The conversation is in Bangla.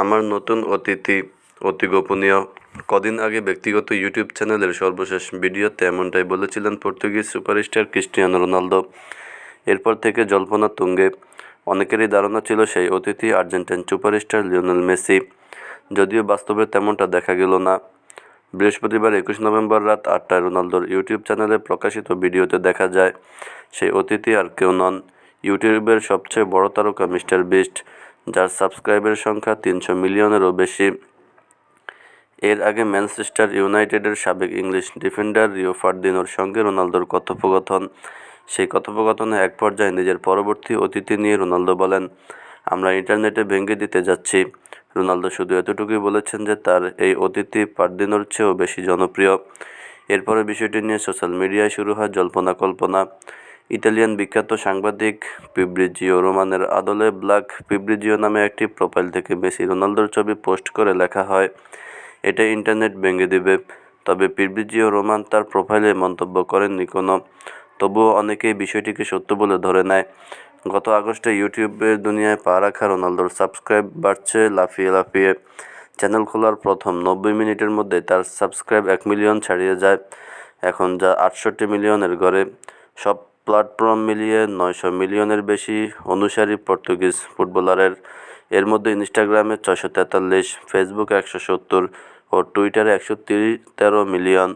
আমার নতুন অতিথি, অতি গোপনীয়। কদিন আগে ব্যক্তিগত ইউটিউব চ্যানেলের সর্বশেষ ভিডিওতে এমনটাই বলেছিলেন পর্তুগিজ সুপারস্টার ক্রিস্টিয়ানো রোনালদো। এরপর থেকে জল্পনা তুঙ্গে। অনেকেরই ধারণা ছিল সেই অতিথি আর্জেন্টাইন সুপারস্টার লিওনেল মেসি। যদিও বাস্তবে তেমনটা দেখা গেল না। বৃহস্পতিবার একুশ নভেম্বর রাত আটটায় রোনালদোর ইউটিউব চ্যানেলে প্রকাশিত ভিডিওতে দেখা যায়, সেই অতিথি আর কেউ নন। ইউটিউবের সবচেয়ে বড় তারকা মিস্টার বিস্ট। যার সাবস্ক্রাইবের সংখ্যা তিনশো মিলিয়নেরও বেশি। এর আগে ম্যানচেস্টার ইউনাইটেডের সাবেক ইংলিশ ডিফেন্ডার রিও ফার্দিনোর সঙ্গে রোনালদোর কথোপকথন। সেই কথোপকথনে এক পর্যায়ে নিজের পরবর্তী অতিথি নিয়ে রোনালদো বলেন, আমরা ইন্টারনেটে ভেঙে দিতে যাচ্ছি। রোনালদো শুধু এতটুকুই বলেছেন যে তার এই অতিথি পার্দিনোর চেয়েও বেশি জনপ্রিয়। এরপরে বিষয়টি নিয়ে সোশ্যাল মিডিয়ায় শুরু হয় জল্পনা কল্পনা। ইতালিয়ান বিখ্যাত সাংবাদিক পিব্রিজিও রোমানের আদলে ব্ল্যাক পিব্রিজিও নামে একটি প্রোফাইল থেকে মেসি রোনালদোর ছবি পোস্ট করে লেখা হয়। এটা ইন্টারনেট ভেঙে দেবে। তবে পিব্রিজিও রোমান তার প্রোফাইলে মন্তব্য করেননি কোনো। তবুও অনেকেই বিষয়টিকে সত্য বলে ধরে নেয়। গত আগস্টে ইউটিউবের দুনিয়ায় পা রাখা রোনালদোর সাবস্ক্রাইব বাড়ছে লাফিয়ে লাফিয়ে। চ্যানেল খোলার প্রথম নব্বই মিনিটের মধ্যে তার সাবস্ক্রাইব এক মিলিয়ন ছাড়িয়ে যায়। এখন যা আটষট্টি মিলিয়নের ঘরে। সব প্ল্যাটফর্ম মিলিয়ে নয়শো মিলিয়নের বেশি অনুসারী পর্তুগিজ ফুটবলারের। এর মধ্যে ইনস্টাগ্রামে ছয়শো তেতাল্লিশ, ফেসবুক একশো সত্তর ও টুইটারে একশো তেরো মিলিয়ন।